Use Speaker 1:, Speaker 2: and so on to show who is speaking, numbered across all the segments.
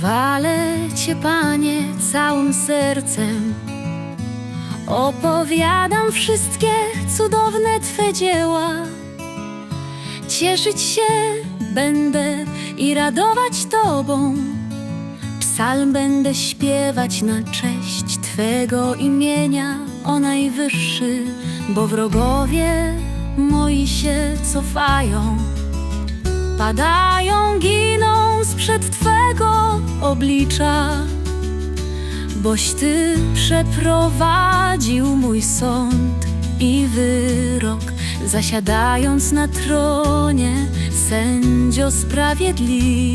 Speaker 1: Chwalę Cię, Panie, całym sercem. Opowiadam wszystkie cudowne Twe dzieła. Cieszyć się będę i radować Tobą. Psalm będę śpiewać na cześć Twego imienia, o Najwyższy, bo wrogowie moi się cofają. Padają, giną sprzed Twego oblicza, boś Ty przeprowadził mój sąd i wyrok, zasiadając na tronie, sędzio sprawiedliwy.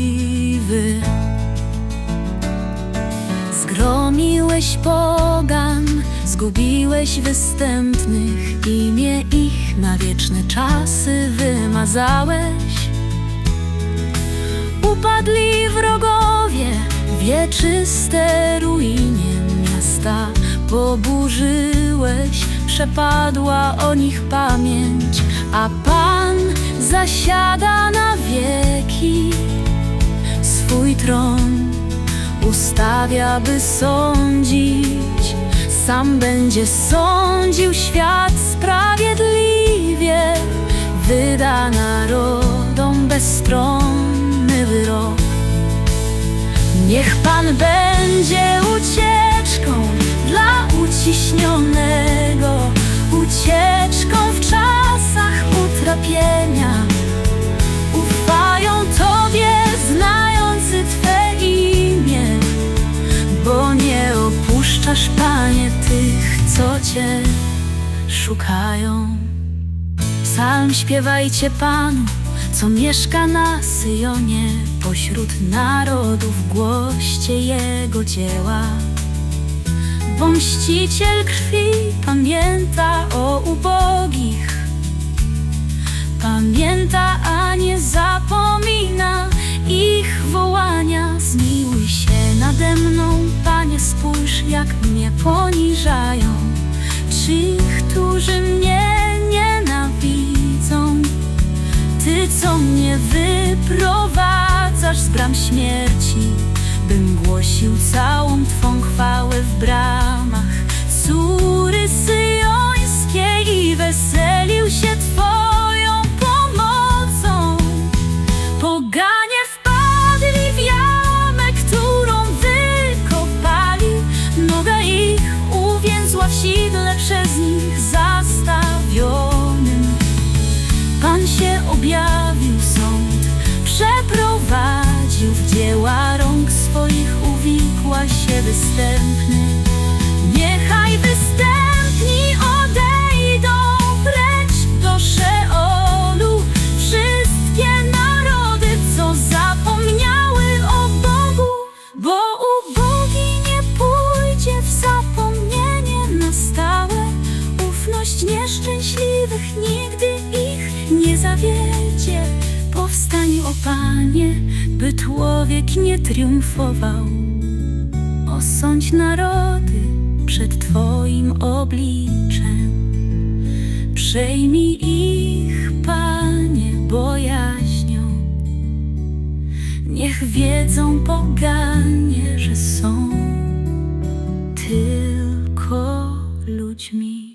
Speaker 1: Zgromiłeś pogan, zgubiłeś występnych, imię ich na wieczne czasy wymazałeś. Upadli wrogowie, wieczyste ruinie miasta poburzyłeś, przepadła o nich pamięć, a Pan zasiada na wieki swój tron ustawia, by sądzić. Sam będzie sądził świat sprawiedliwie, wyda narodom bezstronny wyrok. Niech Pan będzie ucieczką dla uciśnionego, ucieczką w czasach utrapienia. Ufają Tobie, znający Twe imię, bo nie opuszczasz, Panie, tych, co Cię szukają. Psalm śpiewajcie Panu, co mieszka na Syjonie, pośród narodów głoście Jego dzieła. Bo mściciel krwi pamięta o ubogich, Pamięta, a nie zapomina ich wołania. Zmiłuj się nade mną, co mnie wyprowadzasz z bram śmierci, bym głosił całą Twą chwałę w bramach córy syjońskiej i weselił się Twoją pomocą. Poganie wpadli w jamę, którą wykopali, noga ich uwięzła w sidle przez nich zastawionym. Pan się objawił, się występny. Niechaj występni odejdą precz do Szeolu wszystkie narody, co zapomniały o Bogu, bo ubogi nie pójdzie w zapomnienie na stałe. Ufność nieszczęśliwych nigdy ich nie zawiedzie. Powstań, o Panie, by człowiek nie triumfował. Osądź narody przed Twoim obliczem. Przejmij ich, Panie, bojaźnią. Niech wiedzą poganie, że są tylko ludźmi.